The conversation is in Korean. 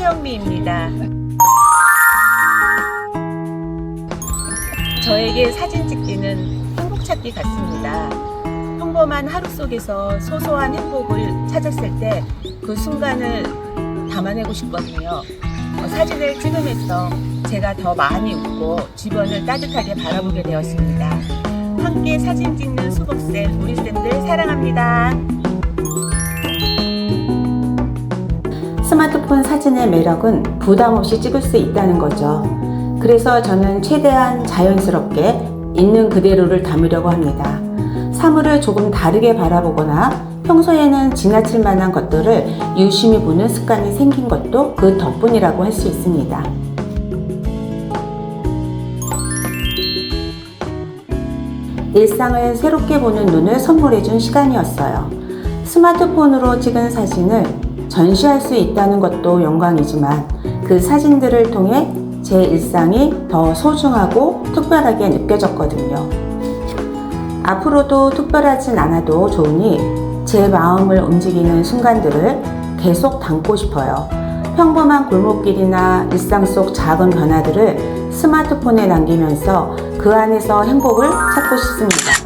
최영미입니다. 저에게 사진 찍기는 행복 찾기 같습니다. 평범한 하루 속에서 소소한 행복을 찾았을 때 그 순간을 담아내고 싶거든요. 어, 사진을 찍으면서 제가 더 많이 웃고 주변을 따뜻하게 바라보게 되었습니다. 함께 사진 찍는 수복쌤, 우리 쌤들 사랑합니다. 스마트폰 사진의 매력은 부담 없이 찍을 수 있다는 거죠. 그래서 저는 최대한 자연스럽게 있는 그대로를 담으려고 합니다. 사물을 조금 다르게 바라보거나 평소에는 지나칠 만한 것들을 유심히 보는 습관이 생긴 것도 그 덕분이라고 할 수 있습니다. 일상을 새롭게 보는 눈을 선물해준 시간이었어요. 스마트폰으로 찍은 사진을 전시할 수 있다는 것도 영광이지만 그 사진들을 통해 제 일상이 더 소중하고 특별하게 느껴졌거든요. 앞으로도 특별하진 않아도 좋으니 제 마음을 움직이는 순간들을 계속 담고 싶어요. 평범한 골목길이나 일상 속 작은 변화들을 스마트폰에 남기면서 그 안에서 행복을 찾고 싶습니다.